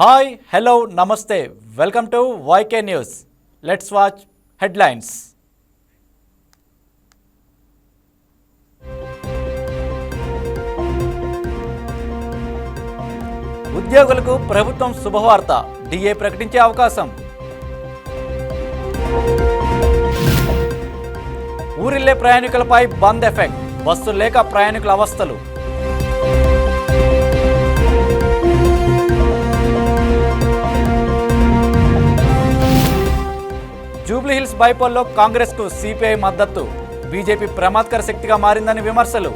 Hi hello నమస్తే welcome to YK news let's watch headlines ఉద్యోగులకు ప్రభుత్వం శుభవార్త. డిఏ ప్రకటించే అవకాశం. ఊరిల్లే ప్రయాణికులపై బంద్ ఎఫెక్ట్. బస్సు లేక ప్రయాణికుల అవస్థలు. జూబ్లీహిల్స్ బైపోల్లో కాంగ్రెస్కు సిపిఐ మద్దతు. బీజేపీ ప్రమాదకర శక్తిగా మారిందని విమర్శలు.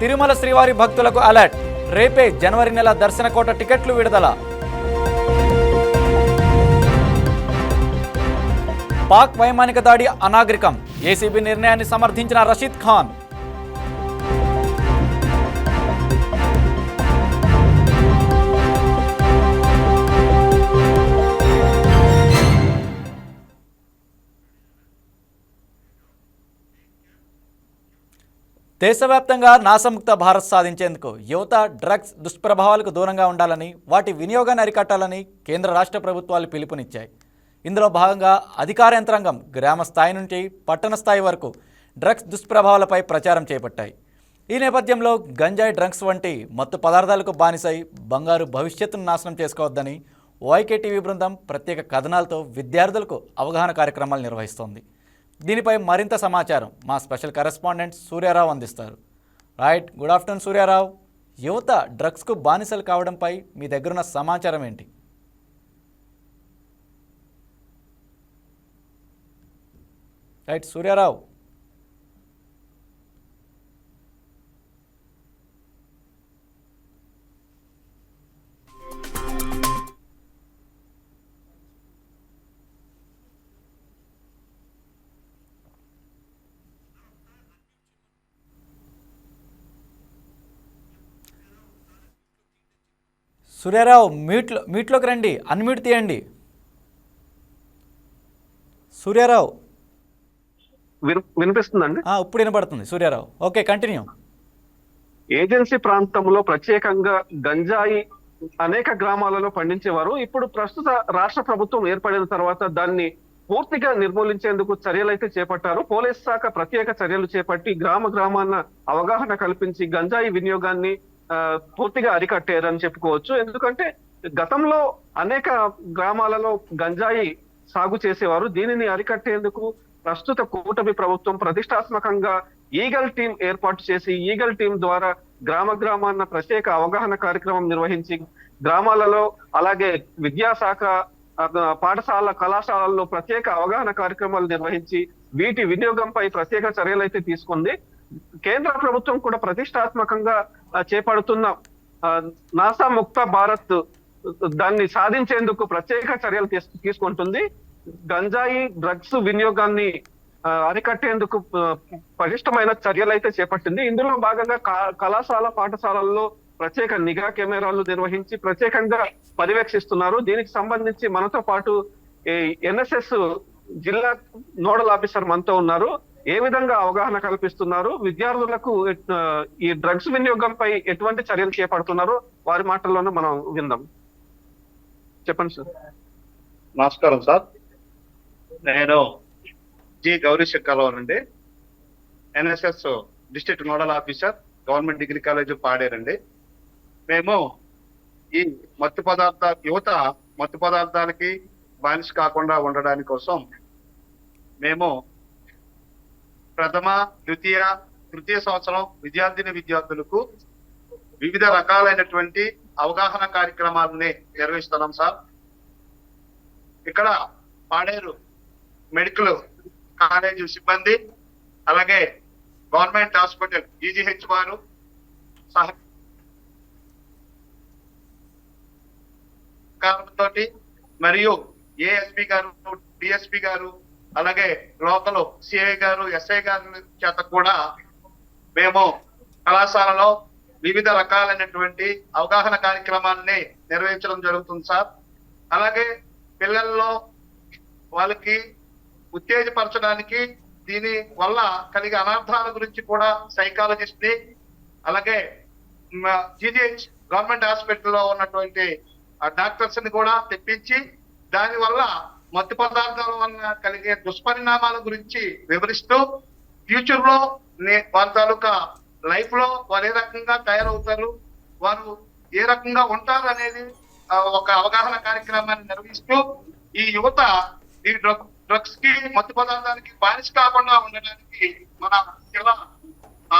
తిరుమల శ్రీవారి భక్తులకు అలర్ట్. రేపే జనవరి నెల దర్శన కోట టికెట్లు విడుదల. పాక్ వైమానిక దాడి అనాగరికం. ఏసీబీ నిర్ణయాన్ని సమర్థించిన రషీద్ ఖాన్. దేశవ్యాప్తంగా నాశముక్త భారత్ సాధించేందుకు యువత డ్రగ్స్ దుష్ప్రభావాలకు దూరంగా ఉండాలని వాటి వినియోగాన్ని అరికట్టాలని కేంద్ర రాష్ట్ర ప్రభుత్వాలు పిలుపునిచ్చాయి. ఇందులో భాగంగా అధికార యంత్రాంగం గ్రామ స్థాయి నుంచి పట్టణ స్థాయి వరకు డ్రగ్స్ దుష్ప్రభావాలపై ప్రచారం చేపట్టాయి. ఈ నేపథ్యంలో గంజాయి డ్రగ్స్ వంటి మత్తు పదార్థాలకు బానిసై బంగారు భవిష్యత్తును నాశనం చేసుకోవద్దని వైకే టీవీ బృందం ప్రత్యేక కథనాలతో విద్యార్థులకు అవగాహన కార్యక్రమాలు నిర్వహిస్తోంది. దీనిపై మరింత సమాచారం మా స్పెషల్ కరెస్పాండెంట్ సూర్యారావు అందిస్తారు. Right good afternoon Suryarao. యువత డ్రగ్స్కు బానిసలు కావడంపై మీ దగ్గరున్న సమాచారం ఏంటి? రైట్ సూర్యారావు. సూర్యారావు మీట్లో మీట్లోకి రండి. అన్మ్యూట్ తీయండి. సూర్యారావు. విన్- వినిపిస్తుందండి? ఇప్పుడు వినపడుతుంది సూర్యారావు. Okay continue. ఏజెన్సీ ప్రాంతంలో ప్రత్యేకంగా గంజాయి అనేక గ్రామాలలో పండించేవారు. ఇప్పుడు ప్రస్తుత రాష్ట్ర ప్రభుత్వం ఏర్పడిన తర్వాత దాన్ని పూర్తిగా నిర్మూలించేందుకు చర్యలు అయితే చేపట్టారు. పోలీస్ శాఖ ప్రత్యేక చర్యలు చేపట్టి గ్రామ గ్రామాన్న అవగాహన కల్పించి గంజాయి వినియోగాన్ని పూర్తిగా అరికట్టారని చెప్పుకోవచ్చు. ఎందుకంటే గతంలో అనేక గ్రామాలలో గంజాయి సాగు చేసేవారు. దీనిని అరికట్టేందుకు ప్రస్తుత కూటమి ప్రభుత్వం ప్రతిష్టాత్మకంగా ఈగల్ టీం ఏర్పాటు చేసి ఈగల్ టీం ద్వారా గ్రామ గ్రామాన్న ప్రత్యేక అవగాహన కార్యక్రమం నిర్వహించి గ్రామాలలో అలాగే విద్యాశాఖ పాఠశాల కళాశాలల్లో ప్రత్యేక అవగాహన కార్యక్రమాలు నిర్వహించి వీటి వినియోగంపై ప్రత్యేక చర్యలు అయితే తీసుకుంది. కేంద్ర ప్రభుత్వం కూడా ప్రతిష్టాత్మకంగా చేపడుతున్న నాసా ముక్త భారత్ దాన్ని సాధించేందుకు ప్రత్యేక చర్యలు తీసుకుంటుంది. గంజాయి డ్రగ్స్ వినియోగాన్ని అరికట్టేందుకు పటిష్టమైన చర్యలు అయితే చేపట్టింది. ఇందులో భాగంగా కళాశాల పాఠశాలల్లో ప్రత్యేక నిఘా కెమెరాలు నిర్వహించి ప్రత్యేకంగా పర్యవేక్షిస్తున్నారు. దీనికి సంబంధించి మనతో పాటు ఎన్ఎస్ఎస్ జిల్లా నోడల్ ఆఫీసర్ మనతో ఉన్నారు. ఏ విధంగా అవగాహన కల్పిస్తున్నారు? విద్యార్థులకు ఈ డ్రగ్స్ వినియోగంపై ఎటువంటి చర్యలు చేపడుతున్నారో? వారి మాటల్లోనే మనం విందాం. చెప్పండి సార్. నమస్కారం సార్. నేను జి. గౌరీ శంకర్రావు అండి. NSS district nodal officer government degree college పాడేరండి. మేము ఈ మత్తు పదార్థ యువత మత్తు పదార్థాలకి బానిస కాకుండా ఉండడానికి కోసం మేము ప్రథమ ద్వితీయ తృతీయ సంవత్సరం విద్యార్థిని విద్యార్థులకు వివిధ రకాలైనటువంటి అవగాహన కార్యక్రమాలని నిర్వహిస్తున్నాం సార్. ఇక్కడ పాడేరు మెడికల్ కాలేజ్ సిబ్బంది అలాగే గవర్నమెంట్ హాస్పిటల్ ఈజీహెచ్ వారు సహకారంతో మరియు ఏఎస్పి గారు డిఎస్పి గారు అలాగే లోకల్ సిఐ గారు ఎస్ఐ గారు చేత కూడా మేము కళాశాలలో వివిధ రకాలైనటువంటి అవగాహన కార్యక్రమాన్ని నిర్వహించడం జరుగుతుంది సార్. అలాగే పిల్లల్లో వాళ్ళకి ఉత్తేజపరచడానికి దీని వల్ల కలిగే అనర్థాల గురించి కూడా సైకాలజిస్ట్ని అలాగే జిజిహెచ్ గవర్నమెంట్ హాస్పిటల్లో ఉన్నటువంటి డాక్టర్స్ని కూడా తెప్పించి దాని వల్ల మత్తు పదార్థాల వల్ల కలిగే దుష్పరిణామాల గురించి వివరిస్తూ ఫ్యూచర్లో నే- వాళ్ళ తాలూకా లైఫ్లో వారు ఏ రకంగా తయారవుతారు వారు ఏ రకంగా ఉంటారు అనేది ఒక అవగాహన కార్యక్రమాన్ని నిర్వహిస్తూ ఈ యువత ఈ డ్రగ్ డ్రగ్స్కి మత్తు పదార్థానికి బానిస కాకుండా ఉండడానికి మన జిల్లా ఆ,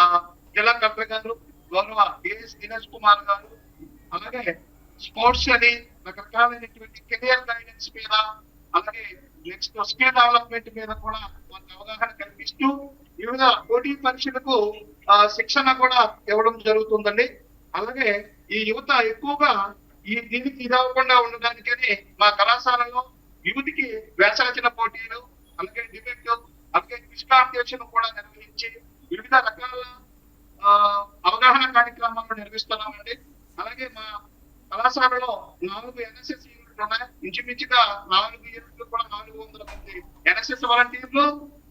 జిల్లా కలెక్టర్ గారు గౌరవ డిఎస్ దినేష్ కుమార్ గారు అలాగే స్పోర్ట్స్ అని రకరకాలైనటువంటి కెరియర్ గైడెన్స్ మీద అలాగే నెక్స్ట్ స్కిల్ డెవలప్మెంట్ మీద కూడా వాళ్ళకి అవగాహన కల్పిస్తూ వివిధ పోటీ పరీక్షలకు ఆ, శిక్షణ కూడా ఇవ్వడం జరుగుతుందండి. అలాగే ఈ యువత ఎక్కువగా ఈ దీనికి ఇదవకుండా ఉండడానికని మా కళాశాలలో యువతికి వేసరచన పోటీలు అలాగే డిబేట్ అలాగే క్విజ్ కూడా నిర్వహించి వివిధ రకాల అవగాహన కార్యక్రమాలు నిర్వహిస్తున్నామండి. అలాగే మా కళాశాలలో నాలుగు ఎన్ఎస్ఎస్ కదా? ఇంచుమించుగా నాలుగు యూనిట్లు కూడా నాలుగు వందల మంది ఎన్ఎస్ఎస్ వాలంటీర్లు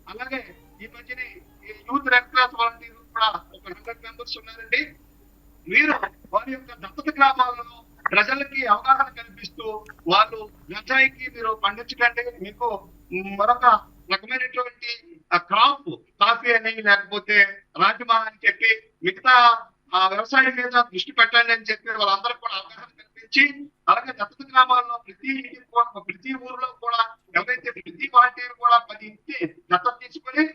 అలాగే ఈ మధ్యనే ఈ యూత్ రెడ్ క్రాస్ వాలంటీర్లు కూడా ఒక హండ్రెడ్ మెంబర్స్ ఉన్నారండి. మీరు వారి యొక్క దత్తత గ్రామాలలో ప్రజలకి అవగాహన కల్పిస్తూ వాళ్ళు వ్యవసాయకి మీరు పండించకండి మీకు మరొక రకమైనటువంటి క్రాప్ కాఫీ అని లేకపోతే రాజమా అని చెప్పి మిగతా ఆ వ్యవసాయం మీద దృష్టి పెట్టండి అని చెప్పి వాళ్ళందరూ కూడా అవగాహన కల్పించి అలాగే దత్తత గ్రామాల్లో ప్రతి ఇంటికి కూడా ప్రతి ఊర్లో కూడా ఎవరైతే ప్రతి వాలంటీర్ కూడా పది ఇంటి దత్తత తీసుకొని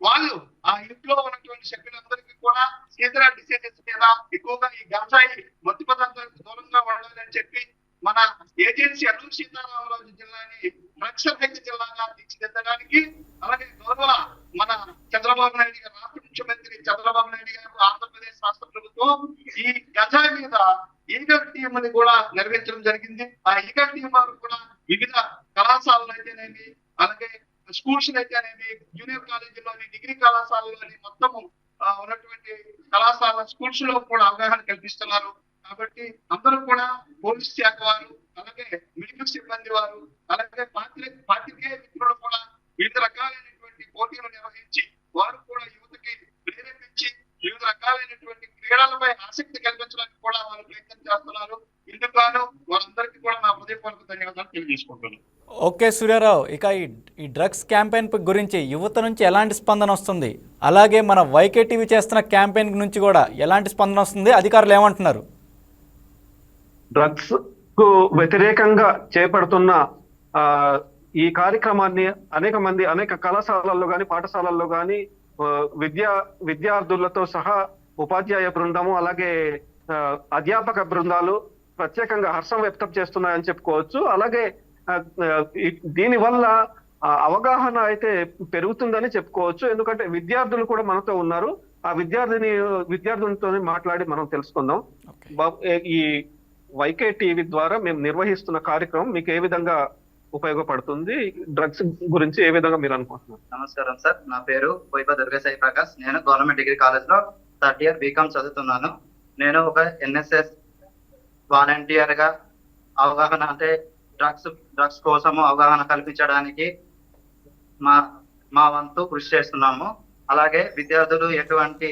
వాళ్ళు ఆ ఇంట్లో ఉన్నటువంటి సభ్యులందరికీ కూడా సీజనల్ డిసీజెస్ మీద ఎక్కువగా ఈ వ్యవసాయ మత్తు పదార్థాలకు దూరంగా ఉండాలని చెప్పి మన ఏజెన్సీ అల్లూరు సీతారామరాజు జిల్లాని డ్రగ్స్ రహిత జిల్లాగా తీర్చిదిద్దడానికి అలాగే గౌరవ మన చంద్రబాబు నాయుడు గారు రాష్ట్ర ముఖ్యమంత్రి చంద్రబాబు నాయుడు గారు ఆంధ్రప్రదేశ్ రాష్ట్ర ప్రభుత్వం ఈ గంజాయి మీద ఈగల్ టీం కూడా నిర్వహించడం జరిగింది. ఆ ఈగల్ టీం వారు కూడా వివిధ కళాశాలలు అయితేనేమి అలాగే స్కూల్స్ అయితేనేమి జూనియర్ కాలేజీలోని డిగ్రీ కళాశాలలోని మొత్తము ఉన్నటువంటి కళాశాల స్కూల్స్లో కూడా అవగాహన కల్పిస్తున్నారు. కాబట్టి అందరూ కూడా పోలీస్ శాఖ వారు అలాగే మెడికల్ సిబ్బంది వారు అలాగే పాత్రి పాత్రికేయ మిత్రులు కూడా వివిధ రకాలైనటువంటి పోటీలు నిర్వహించి వారు కూడా వివిధ రకాలైనటువంటి క్రీడలపై ఆసక్తి కల్పించడానికి కూడా వారు ప్రయత్నం చేస్తున్నారు. ఇందుకు వారందరికీ కూడా నా హృదయపూర్వక ధన్యవాదాలు తెలియజేసుకుంటున్నాను. ఓకే సూర్యారావు ఇక ఈ ఈ డ్రగ్స్ క్యాంపెయిన్ గురించి యువత నుంచి ఎలాంటి స్పందన వస్తుంది? అలాగే మన వైకే టీవీ చేస్తున్న క్యాంపెయిన్ నుంచి కూడా ఎలాంటి స్పందన వస్తుంది? అధికారులు ఏమంటున్నారు? డ్రగ్స్కు వ్యతిరేకంగా చేపడుతున్న ఆ ఈ కార్యక్రమాన్ని అనేక మంది అనేక కళాశాలల్లో గాని పాఠశాలల్లో గాని ఆ, విద్యా విద్యార్థులతో సహా ఉపాధ్యాయ బృందము అలాగే అధ్యాపక బృందాలు ప్రత్యేకంగా హర్షం వ్యక్తం చేస్తున్నాయని చెప్పుకోవచ్చు. అలాగే దీని వల్ల అవగాహన అయితే పెరుగుతుందని చెప్పుకోవచ్చు. ఎందుకంటే విద్యార్థులు కూడా మనతో ఉన్నారు. ఆ విద్యార్థిని విద్యార్థులతో మాట్లాడి మనం తెలుసుకుందాం. ఈ వైకే టీవీ ద్వారా మేము నిర్వహిస్తున్న కార్యక్రమం మీకు ఏ విధంగా ఉపయోగపడుతుంది. డ్రగ్స్ గురించి ఏ విధంగా మీరు అనుకుంటున్నారు? నమస్కారం సార్. నా పేరు వైభ దుర్గసాయి ప్రకాష్. నేను గవర్నమెంట్ డిగ్రీ కాలేజ్లో థర్డ్ ఇయర్ బీకామ్ చదువుతున్నాను. నేను ఒక ఎన్ఎస్ఎస్ వాలంటీర్గా అవగాహన అంటే డ్రగ్స్ డ్రగ్స్ కోసము అవగాహన కల్పించడానికి మా మా వంతు కృషి చేస్తున్నాము. అలాగే విద్యార్థులు ఎటువంటి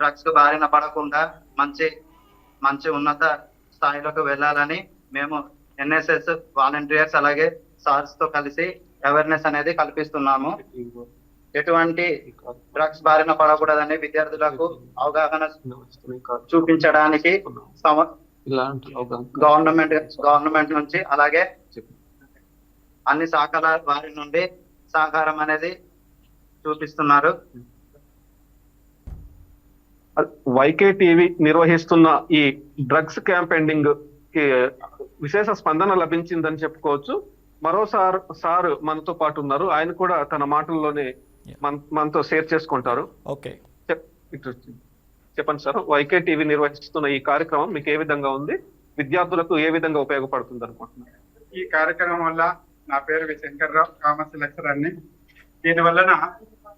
డ్రగ్స్కు బారిన పడకుండా మంచి మంచి ఉన్నత స్థాయిలోకి వెళ్ళాలని మేము ఎన్ఎస్ఎస్ వాలంటీర్స్ అలాగే సార్స్తో కలిసి అవేర్నెస్ అనేది కల్పిస్తున్నాము. ఎటువంటి డ్రగ్స్ బారిన పడకూడదని విద్యార్థులకు అవగాహన చూపించడానికి సమ- ఇలాంటి గవర్నమెంట్ గవర్నమెంట్ నుంచి అలాగే అన్ని శాఖల వారి నుండి సహకారం అనేది చూపిస్తున్నారు. వైకే టీవీ నిర్వహిస్తున్న ఈ డ్రగ్స్ క్యాంపెయినింగ్కి విశేష స్పందన లభించిందని చెప్పుకోవచ్చు. మరోసారి సార్ మనతో పాటు ఉన్నారు. ఆయన కూడా తన మాటల్లోనే మన మనతో షేర్ చేసుకుంటారు. ఓకే చెప్పండి సార్. వైకే టీవీ నిర్వహిస్తున్న ఈ కార్యక్రమం మీకు ఏ విధంగా ఉంది? విద్యార్థులకు ఏ విధంగా ఉపయోగపడుతుంది అనుకుంటున్నారు ఈ కార్యక్రమం వల్ల నా పేరు వి శంకర్రావు కామర్స్ లెక్చరర్ని దీని వలన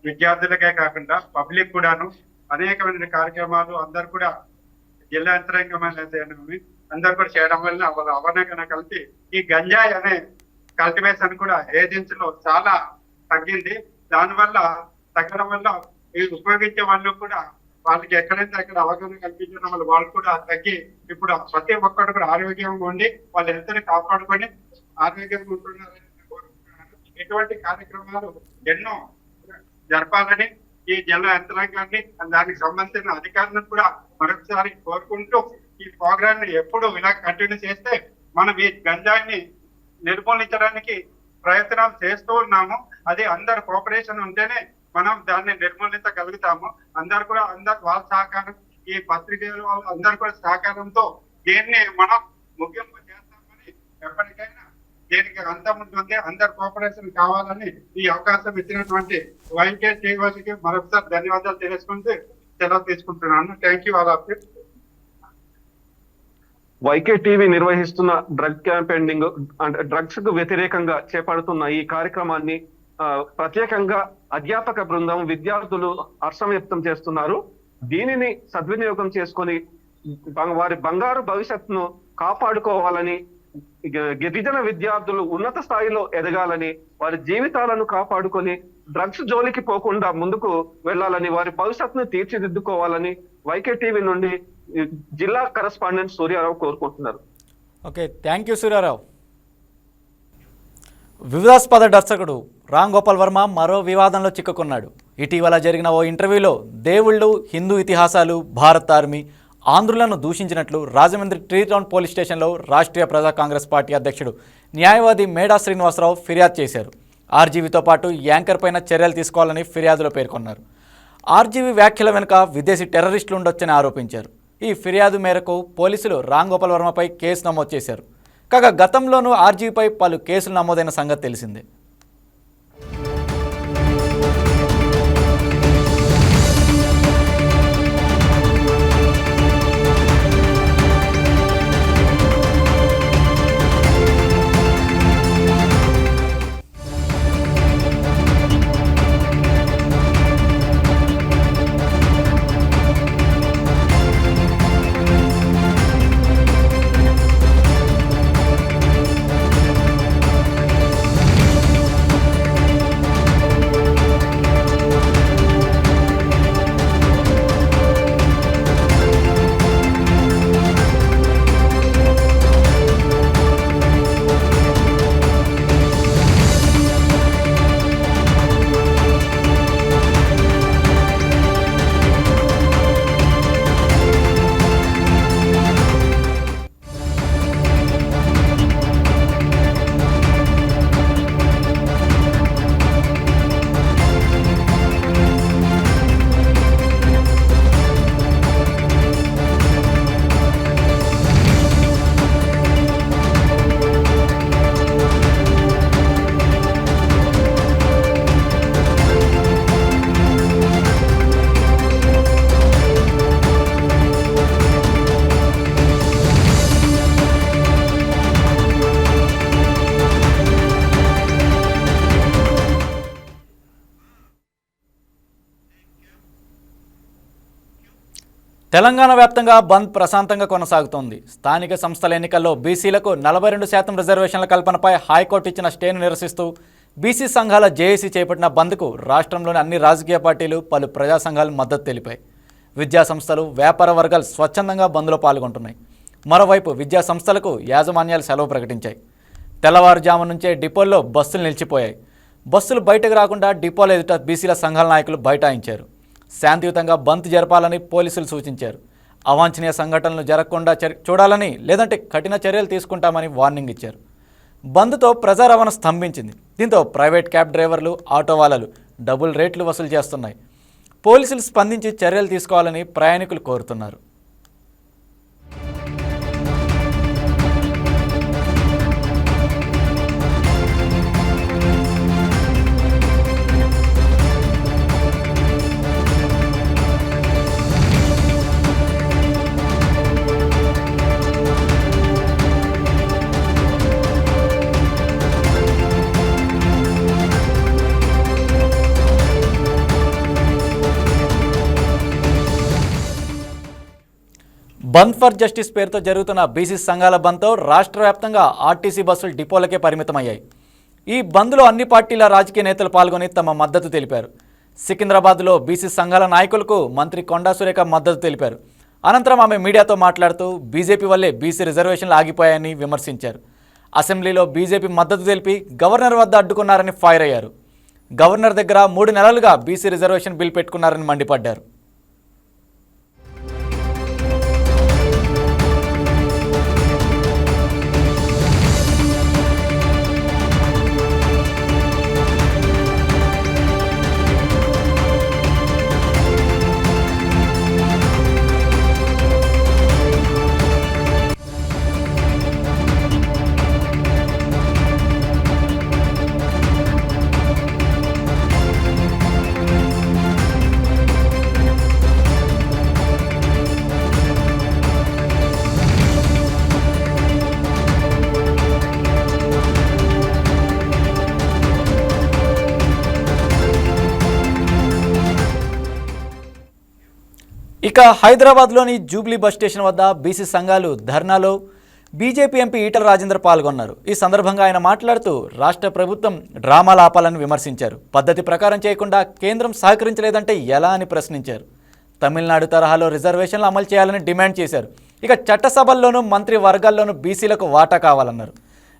విద్యార్థులకే కాకుండా పబ్లిక్ కూడాను అనేకమైన కార్యక్రమాలు అందరు కూడా జిల్లా యంత్రాంగమైనవి అందరు కూడా చేయడం వలన వాళ్ళ అవగాహన కలిపి ఈ గంజాయి అనే కల్టివేషన్ కూడా ఏజెన్సీలో చాలా తగ్గింది. దానివల్ల తగ్గడం వల్ల ఈ ఉపయోగించే వాళ్ళు కూడా వాళ్ళకి ఎక్కడైతే అక్కడ అవగాహన కల్పించడం వల్ల వాళ్ళు కూడా తగ్గి ఇప్పుడు ప్రతి ఒక్కరు కూడా ఆరోగ్యంగా ఉండి వాళ్ళ ఎంతని కాపాడుకొని ఆరోగ్యంగా ఉంటున్నారని ఇటువంటి కార్యక్రమాలు ఎన్నో జరపాలని ఈ జిల్లా యంత్రాంగాన్ని దానికి సంబంధించిన అధికారులను కూడా మరొకసారి కోరుకుంటూ ఈ ప్రోగ్రామ్ని ఎప్పుడు ఇలా కంటిన్యూ చేస్తే మనం ఈ గంజాయిని నిర్మూలించడానికి ప్రయత్నాలు చేస్తూ ఉన్నాము. అది అందరు కోఆపరేషన్ ఉంటేనే మనం దాన్ని నిర్మూలించగలుగుతాము. అందరు కూడా అందరు వాళ్ళ సహకారం ఈ పత్రికలు వాళ్ళు అందరు కూడా సహకారంతో దీన్ని మనం ముగింపు చేస్తామని ఎప్పటికైనా దీనికి అంతం ఉంటుంది. అందరు కోఆపరేషన్ కావాలని ఈ అవకాశం ఇచ్చినటువంటి వైకే శ్రీవారికి మరొకసారి ధన్యవాదాలు తెలుసుకుంటూ సెలవు తీసుకుంటున్నాను. Thank you all of you YK TV నిర్వహిస్తున్న డ్రగ్ క్యాంపెయినింగ్ అంటే డ్రగ్స్కు వ్యతిరేకంగా చేపడుతున్న ఈ కార్యక్రమాన్ని ఆ, ప్రత్యేకంగా అధ్యాపక బృందం విద్యార్థులు హర్షం వ్యక్తం చేస్తున్నారు. దీనిని సద్వినియోగం చేసుకొని వారి బంగారు భవిష్యత్తును కాపాడుకోవాలని గిరిజన విద్యార్థులు ఉన్నత స్థాయిలో ఎదగాలని వారి జీవితాలను కాపాడుకొని డ్రగ్స్ జోలికి పోకుండా ముందుకు వెళ్ళాలని వారి భవిష్యత్తును తీర్చిదిద్దుకోవాలని వైకే టీవీ నుండి జిల్లా కరస్పాండెంట్ సూర్యారావు కోరుకుంటున్నారు. Okay thank you Suryarao. వివాదాస్పద దర్శకుడు రామ్ గోపాల్ వర్మ మరో వివాదంలో చిక్కుకున్నాడు. ఇటీవల జరిగిన ఓ ఇంటర్వ్యూలో దేవుళ్ళు హిందూ ఇతిహాసాలు భారత్ ఆర్మీ ఆంధ్రులను దూషించినట్లు రాజమండ్రి ట్రీ టౌన్ పోలీస్ స్టేషన్లో రాష్ట్రీయ ప్రజా కాంగ్రెస్ పార్టీ అధ్యక్షుడు న్యాయవాది మేడా శ్రీనివాసరావు ఫిర్యాదు చేశారు. ఆర్జీవీతో పాటు యాంకర్ పైన చర్యలు తీసుకోవాలని ఫిర్యాదులో పేర్కొన్నారు. ఆర్జీవీ వ్యాఖ్యల వెనుక విదేశీ టెర్రరిస్టులు ఉండొచ్చని ఆరోపించారు. ఈ ఫిర్యాదు మేరకు పోలీసులు రామ్ గోపాల్ వర్మపై కేసు నమోదు చేశారు. కాగా గతంలోనూ ఆర్జీవీపై పలు కేసులు నమోదైన సంగతి తెలిసిందే. తెలంగాణ వ్యాప్తంగా బంద్ ప్రశాంతంగా కొనసాగుతోంది. స్థానిక సంస్థల ఎన్నికల్లో బీసీలకు నలభై రెండు శాతం రిజర్వేషన్ల కల్పనపై హైకోర్టు ఇచ్చిన స్టేను నిరసిస్తూ బీసీ సంఘాల జేఏసీ చేపట్టిన బంద్కు రాష్ట్రంలోని అన్ని రాజకీయ పార్టీలు పలు ప్రజా సంఘాలు మద్దతు తెలిపాయి. విద్యా సంస్థలు వ్యాపార వర్గాలు స్వచ్ఛందంగా బంద్లో పాల్గొంటున్నాయి. మరోవైపు విద్యా సంస్థలకు యాజమాన్యాలు సెలవు ప్రకటించాయి. తెల్లవారుజాము నుంచే డిపోల్లో బస్సులు నిలిచిపోయాయి. బస్సులు బయటకు రాకుండా డిపోల ఎదుట బీసీల సంఘాల నాయకులు బైఠాయించారు. శాంతియుతంగా బంద్ జరపాలని పోలీసులు సూచించారు. అవాంఛనీయ సంఘటనలు జరగకుండా చర్- చూడాలని లేదంటే కఠిన చర్యలు తీసుకుంటామని వార్నింగ్ ఇచ్చారు. బంద్తో ప్రజా రవాణా స్తంభించింది. దీంతో ప్రైవేట్ క్యాబ్ డ్రైవర్లు ఆటో వాళ్ళలు డబుల్ రేట్లు వసూలు చేస్తున్నాయి. పోలీసులు స్పందించి చర్యలు తీసుకోవాలని ప్రయాణికులు కోరుతున్నారు. బంద్ ఫర్ జస్టిస్ పేరుతో జరుగుతున్న బీసీ సంఘాల బంద్తో రాష్ట్ర వ్యాప్తంగా ఆర్టీసీ బస్సులు డిపోలకే పరిమితమయ్యాయి. ఈ బంద్లో అన్ని పార్టీల రాజకీయ నేతలు పాల్గొని తమ మద్దతు తెలిపారు. సికింద్రాబాద్లో బీసీ సంఘాల నాయకులకు మంత్రి కొండా సురేఖ మద్దతు తెలిపారు. అనంతరం ఆమె మీడియాతో మాట్లాడుతూ బీజేపీ వల్లే బీసీ రిజర్వేషన్లు ఆగిపోయాయని విమర్శించారు. అసెంబ్లీలో బీజేపీ మద్దతు తెలిపి గవర్నర్ వద్ద అడ్డుకున్నారని ఫైర్ అయ్యారు. గవర్నర్ దగ్గర మూడు నెలలుగా బీసీ రిజర్వేషన్ బిల్ పెట్టుకున్నారని మండిపడ్డారు. ఇక హైదరాబాద్లోని జూబ్లీ బస్ స్టేషన్ వద్ద బీసీ సంఘాలు ధర్నాలో బీజేపీ ఎంపీ ఈటల రాజేందర్ పాల్గొన్నారు. ఈ సందర్భంగా ఆయన మాట్లాడుతూ రాష్ట్ర ప్రభుత్వం డ్రామాలు ఆపాలని విమర్శించారు. పద్ధతి ప్రకారం చేయకుండా కేంద్రం సహకరించలేదంటే ఎలా అని ప్రశ్నించారు. తమిళనాడు తరహాలో రిజర్వేషన్లు అమలు చేయాలని డిమాండ్ చేశారు. ఇక చట్టసభల్లోనూ మంత్రి వర్గాల్లోనూ బీసీలకు వాటా కావాలన్నారు.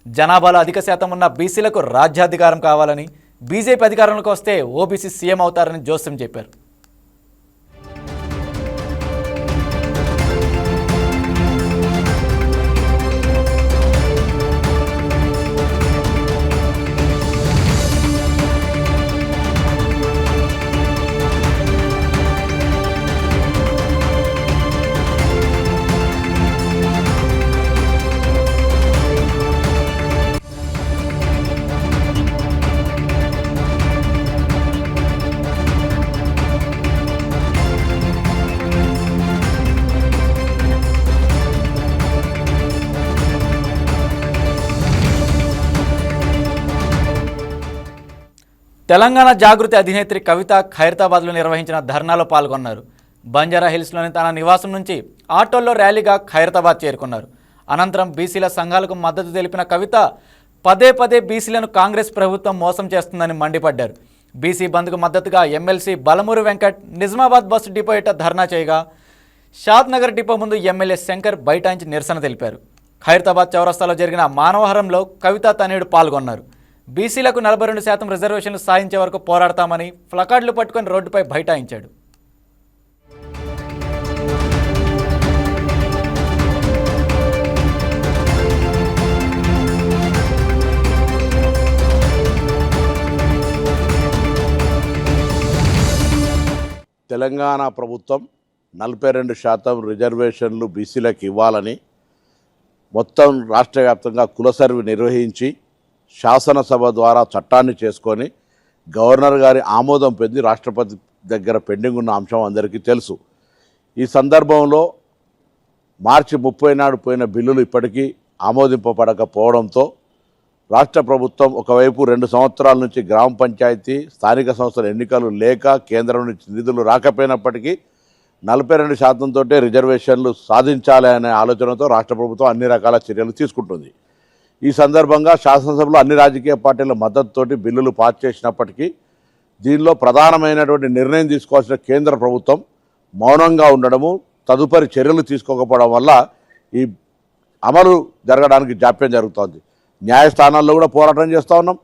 జనాభాలో అధిక శాతం ఉన్న బీసీలకు రాజ్యాధికారం కావాలని బీజేపీ అధికారంలోకి వస్తే ఓబీసీ సీఎం అవుతారని జోస్యం చెప్పారు. తెలంగాణ జాగృతి అధినేత్రి కవిత ఖైరతాబాద్లో నిర్వహించిన ధర్నాలో పాల్గొన్నారు. బంజారా హిల్స్లోని తన నివాసం నుంచి ఆటోల్లో ర్యాలీగా ఖైరతాబాద్ చేరుకున్నారు. అనంతరం బీసీల సంఘాలకు మద్దతు తెలిపిన కవిత పదే పదే బీసీలను కాంగ్రెస్ ప్రభుత్వం మోసం చేస్తుందని మండిపడ్డారు. బీసీ బంద్కు మద్దతుగా MLC Balmuri Venkat Nizamabad bus depot ఎట ధర్నా చేయగా షాద్ నగర్ డిపో ముందు ఎమ్మెల్యే శంకర్ బైఠాయించి నిరసన తెలిపారు. ఖైరతాబాద్ చౌరస్తాలో జరిగిన మానవహారంలో కవిత తనయుడు పాల్గొన్నారు. బీసీలకు నలభై రెండు శాతం రిజర్వేషన్లు సాధించే వరకు పోరాడతామని ప్లకార్డులు పట్టుకొని రోడ్డుపై బైఠాయించాడు. తెలంగాణ ప్రభుత్వం నలభై రెండు శాతం రిజర్వేషన్లు బీసీలకు ఇవ్వాలని మొత్తం రాష్ట్ర వ్యాప్తంగా కుల సర్వే నిర్వహించి శాసనసభ ద్వారా చట్టాన్ని చేసుకొని గవర్నర్ గారి ఆమోదం పొంది రాష్ట్రపతి దగ్గర పెండింగ్ ఉన్న అంశం అందరికీ తెలుసు. ఈ సందర్భంలో మార్చి ముప్పై నాడు పోయిన బిల్లులు ఇప్పటికీ ఆమోదింపబడకపోవడంతో రాష్ట్ర ప్రభుత్వం ఒకవైపు రెండు సంవత్సరాల నుంచి గ్రామ పంచాయతీ స్థానిక సంస్థల ఎన్నికలు లేక కేంద్రం నుంచి నిధులు రాకపోయినప్పటికీ నలభై రెండు శాతంతో రిజర్వేషన్లు సాధించాలి అనే ఆలోచనతో రాష్ట్ర ప్రభుత్వం అన్ని రకాల చర్యలు తీసుకుంటుంది. ఈ సందర్భంగా శాసనసభలో అన్ని రాజకీయ పార్టీల మద్దతుతోటి బిల్లులు పాస్ చేసినప్పటికీ దీనిలో ప్రధానమైనటువంటి నిర్ణయం తీసుకోవాల్సిన కేంద్ర ప్రభుత్వం మౌనంగా ఉండడము తదుపరి చర్యలు తీసుకోకపోవడం వల్ల ఈ అమలు జరగడానికి జాప్యం జరుగుతోంది. న్యాయస్థానాల్లో కూడా పోరాటం చేస్తూ ఉన్నాం.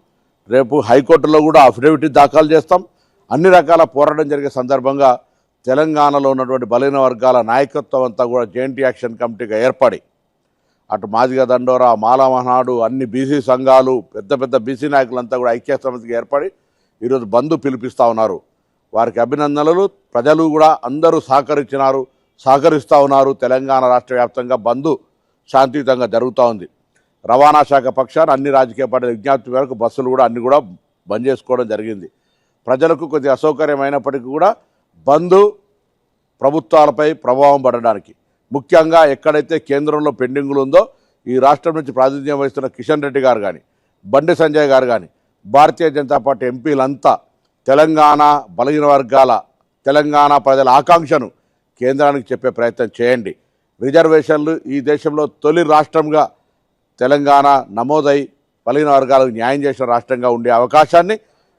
రేపు హైకోర్టులో కూడా అఫిడవిట్ దాఖలు చేస్తాం. అన్ని రకాల పోరాటం జరిగే సందర్భంగా తెలంగాణలో ఉన్నటువంటి బలైన వర్గాల నాయకత్వం అంతా కూడా జేఎన్టీ యాక్షన్ కమిటీగా ఏర్పడి అటు మాదిగ దండోరా మాలమనాడు అన్ని బీసీ సంఘాలు పెద్ద పెద్ద బీసీ నాయకులంతా కూడా ఐక్య సమితికి ఏర్పడి ఈరోజు బంధు పిలిపిస్తూ ఉన్నారు. వారికి అభినందనలు. ప్రజలు కూడా అందరూ సహకరించినారు సహకరిస్తూ ఉన్నారు. తెలంగాణ రాష్ట్ర వ్యాప్తంగా బంధు శాంతియుతంగా జరుగుతూ ఉంది. రవాణా శాఖ పక్షాన అన్ని రాజకీయ పార్టీల విజ్ఞప్తి మేరకు బస్సులు కూడా అన్ని కూడా బంద్ చేసుకోవడం జరిగింది. ప్రజలకు కొద్దిగా అసౌకర్యమైనప్పటికీ కూడా బంద్ ప్రభుత్వాలపై ప్రభావం పడడానికి ముఖ్యంగా ఎక్కడైతే కేంద్రంలో పెండింగులు ఉందో ఈ రాష్ట్రం నుంచి ప్రాతినిధ్యం వహిస్తున్న కిషన్ రెడ్డి గారు కానీ బండి సంజయ్ గారు కానీ భారతీయ జనతా పార్టీ ఎంపీలంతా తెలంగాణ బలహీన వర్గాల తెలంగాణ ప్రజల ఆకాంక్షను కేంద్రానికి చెప్పే ప్రయత్నం చేయండి. రిజర్వేషన్లు ఈ దేశంలో తొలి రాష్ట్రంగా తెలంగాణ నమోదై బలహీన వర్గాలకు న్యాయం చేసిన రాష్ట్రంగా ఉండే అవకాశాన్ని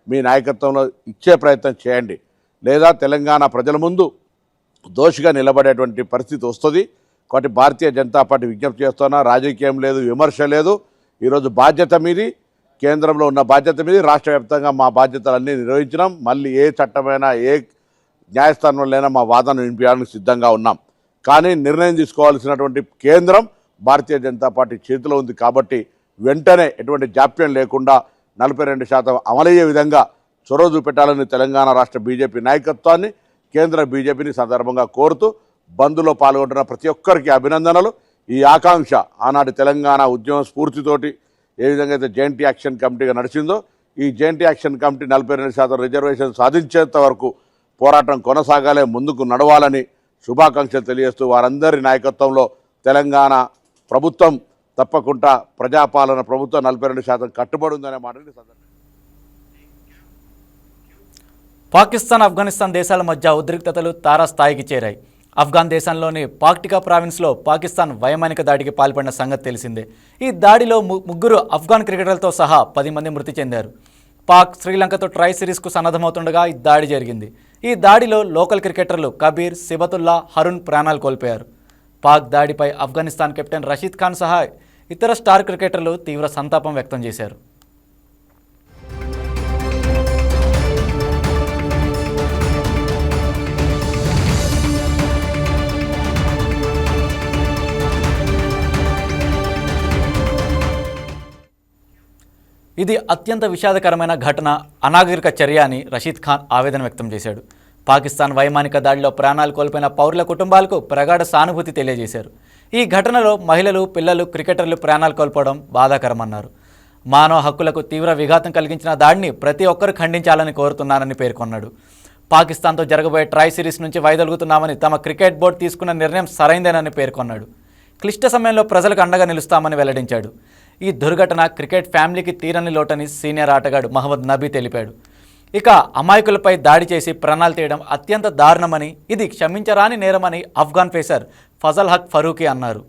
మీ నాయకత్వంలో ఇచ్చే ప్రయత్నం చేయండి. లేదా తెలంగాణ ప్రజల ముందు దోషిగా నిలబడేటువంటి పరిస్థితి వస్తుంది. కాబట్టి భారతీయ జనతా పార్టీ విజ్ఞప్తి చేస్తున్నా రాజకీయం లేదు విమర్శ లేదు. ఈరోజు బాధ్యత మీది కేంద్రంలో ఉన్న బాధ్యత మీది. రాష్ట్ర వ్యాప్తంగా మా బాధ్యతలన్నీ నిర్వహించినాం. మళ్ళీ ఏ చట్టమైనా ఏ న్యాయస్థానంలోనైనా మా వాదన వినిపించడానికి సిద్ధంగా ఉన్నాం. కానీ నిర్ణయం తీసుకోవాల్సినటువంటి కేంద్రం భారతీయ జనతా పార్టీ చేతిలో ఉంది కాబట్టి వెంటనే ఎటువంటి జాప్యం లేకుండా నలభై రెండు శాతం అమలయ్యే విధంగా చొరవ చూపెట్టాలని తెలంగాణ రాష్ట్ర బీజేపీ నాయకత్వాన్ని కేంద్ర బీజేపీని సందర్భంగా కోరుతూ బంద్లో పాల్గొంటున్న ప్రతి ఒక్కరికి అభినందనలు. ఈ ఆకాంక్ష ఆనాటి తెలంగాణ ఉద్యమ స్ఫూర్తితోటి ఏ విధంగా అయితే జెయింట్ యాక్షన్ కమిటీగా నడిచిందో ఈ జెయింట్ యాక్షన్ కమిటీ నలభై రెండు శాతం రిజర్వేషన్ సాధించేంత వరకు పోరాటం కొనసాగాలే ముందుకు నడవాలని శుభాకాంక్షలు తెలియజేస్తూ వారందరి నాయకత్వంలో తెలంగాణ ప్రభుత్వం తప్పకుండా ప్రజాపాలన ప్రభుత్వం నలభై రెండు శాతం కట్టుబడి ఉందనే మాటని సందర్భంగా పాకిస్తాన్ ఆఫ్ఘనిస్తాన్ దేశాల మధ్య ఉద్రిక్తతలు తారాస్థాయికి చేరాయి. ఆఫ్ఘాన్ దేశంలోని పాక్టికా ప్రావిన్స్లో పాకిస్తాన్ వైమానిక దాడికి పాల్పడిన సంగతి తెలిసిందే. ఈ దాడిలో ముగ్గురు ఆఫ్ఘాన్ క్రికెటర్లతో సహా పది మంది మృతి చెందారు. పాక్ శ్రీలంకతో ట్రై సిరీస్కు సన్నద్ధమవుతుండగా ఈ దాడి జరిగింది. ఈ దాడిలో లోకల్ క్రికెటర్లు కబీర్ సిబతుల్లా హరుణ్ ప్రాణాలు కోల్పోయారు. పాక్ దాడిపై ఆఫ్ఘనిస్తాన్ కెప్టెన్ రషీద్ ఖాన్ సహా ఇతర స్టార్ క్రికెటర్లు తీవ్ర సంతాపం వ్యక్తం చేశారు. ఇది అత్యంత విషాదకరమైన ఘటన అనాగరిక చర్య అని రషీద్ ఖాన్ ఆవేదన వ్యక్తం చేశాడు. పాకిస్తాన్ వైమానిక దాడిలో ప్రాణాలు కోల్పోయిన పౌరుల కుటుంబాలకు ప్రగాఢ సానుభూతి తెలియజేశారు. ఈ ఘటనలో మహిళలు పిల్లలు క్రికెటర్లు ప్రాణాలు కోల్పోవడం బాధాకరమన్నారు. మానవ హక్కులకు తీవ్ర విఘాతం కలిగించిన దాడిని ప్రతి ఒక్కరూ ఖండించాలని కోరుతున్నానని పేర్కొన్నాడు. పాకిస్తాన్తో జరగబోయే ట్రై సిరీస్ నుంచి వైదొలుగుతున్నామని తమ క్రికెట్ బోర్డు తీసుకున్న నిర్ణయం సరైందేనని పేర్కొన్నాడు. క్లిష్ట సమయంలో ప్రజలకు అండగా నిలుస్తామని వెల్లడించాడు. ఈ దుర్ఘటన క్రికెట్ ఫ్యామిలీకి తీరని లోటని సీనియర్ ఆటగాడు మహమ్మద్ నబీ తెలిపాడు. ఇక అమాయకులపై దాడి చేసి ప్రాణాలు తీయడం అత్యంత దారుణమని ఇది క్షమించరాని నేరమని ఆఫ్ఘాన్ పేసర్ ఫజల్ హక్ ఫరూకీ అన్నారు.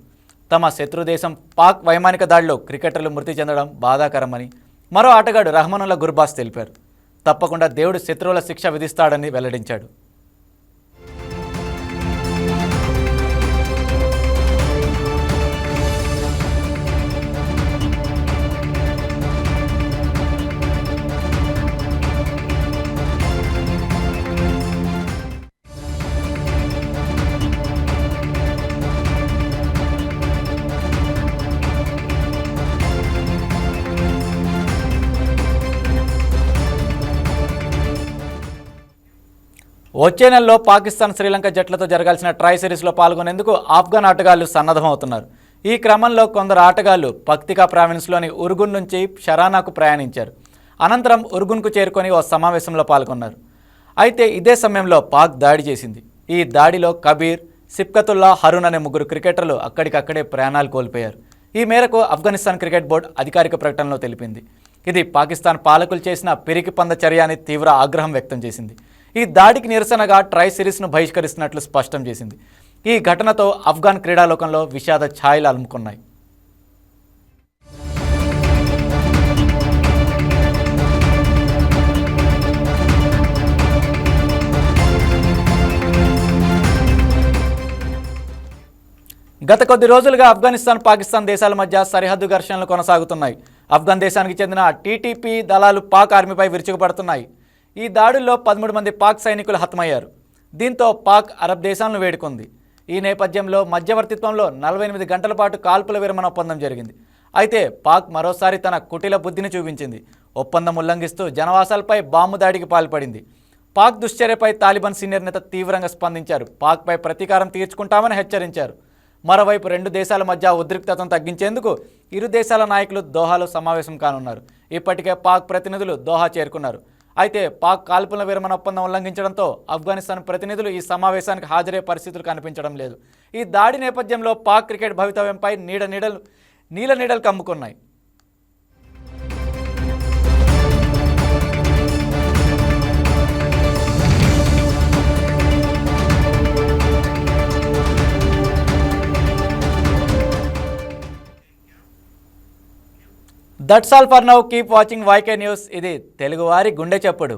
తమ శత్రు దేశం పాక్ వైమానిక దాడిలో క్రికెటర్లు మృతి చెందడం బాధాకరమని మరో ఆటగాడు రహమానుల్లా గుర్బాస్ తెలిపారు. తప్పకుండా దేవుడు శత్రువుల శిక్ష విధిస్తాడని వెల్లడించాడు. వచ్చే నెలలో పాకిస్తాన్ శ్రీలంక జట్లతో జరగాల్సిన ట్రై సిరీస్లో పాల్గొనేందుకు ఆఫ్ఘన్ ఆటగాళ్ళు సన్నద్ధమవుతున్నారు. ఈ క్రమంలో కొందరు ఆటగాళ్ళు పక్తికా ప్రావిన్స్లోని ఉర్గున్ నుంచి షరానాకు ప్రయాణించారు. అనంతరం ఉర్గున్కు చేరుకొని ఓ సమావేశంలో పాల్గొన్నారు. అయితే ఇదే సమయంలో పాక్ దాడి చేసింది. ఈ దాడిలో కబీర్ సిప్కతుల్లా హరుణ్ అనే ముగ్గురు క్రికెటర్లు అక్కడికక్కడే ప్రాణాలు కోల్పోయారు. ఈ మేరకు ఆఫ్ఘనిస్తాన్ క్రికెట్ బోర్డు అధికారిక ప్రకటనలో తెలిపింది. ఇది పాకిస్తాన్ పాలకులు చేసిన పిరికి పంద చర్య అని తీవ్ర ఆగ్రహం వ్యక్తం చేసింది. ఈ దాడికి నిరసనగా ట్రై సిరీస్ను బహిష్కరిస్తున్నట్లు స్పష్టం చేసింది. ఈ ఘటనతో ఆఫ్ఘాన్ క్రీడాలోకంలో విషాద ఛాయలు అలుముకున్నాయి. గత కొద్ది రోజులుగా ఆఫ్ఘనిస్తాన్ పాకిస్తాన్ దేశాల మధ్య సరిహద్దు ఘర్షణలు కొనసాగుతున్నాయి. ఆఫ్ఘన్ దేశానికి చెందిన టీటీపీ దళాలు పాక్ ఆర్మీపై విరుచుకుపడుతున్నాయి. ఈ దాడుల్లో పదమూడు మంది పాక్ సైనికులు హతమయ్యారు. దీంతో పాక్ అరబ్ దేశాలను వేడుకుంది. ఈ నేపథ్యంలో మధ్యవర్తిత్వంలో నలభై ఎనిమిది గంటల పాటు కాల్పుల విరమణ ఒప్పందం జరిగింది. అయితే పాక్ మరోసారి తన కుటిల బుద్ధిని చూపించింది. ఒప్పందం ఉల్లంఘిస్తూ జనవాసాలపై బాంబు దాడికి పాల్పడింది. పాక్ దుశ్చర్యపై తాలిబాన్ సీనియర్ నేత తీవ్రంగా స్పందించారు. పాక్పై ప్రతీకారం తీర్చుకుంటామని హెచ్చరించారు. మరోవైపు రెండు దేశాల మధ్య ఉద్రిక్తతను తగ్గించేందుకు ఇరు దేశాల నాయకులు దోహాలో సమావేశం కానున్నారు. ఇప్పటికే పాక్ ప్రతినిధులు దోహా చేరుకున్నారు. అయితే పాక్ కాల్పుల విరమణ ఒప్పందం ఉల్లంఘించడంతో ఆఫ్ఘనిస్తాన్ ప్రతినిధులు ఈ సమావేశానికి హాజరే పరిస్థితులు కనిపించడం లేదు. ఈ దాడి నేపథ్యంలో పాక్ క్రికెట్ భవితవ్యంపై నీడ నీడలు నీల నీడలు కమ్ముకున్నాయి. That's all for now. Keep watching YK news. ఇది తెలుగువారి గుండె చప్పుడు.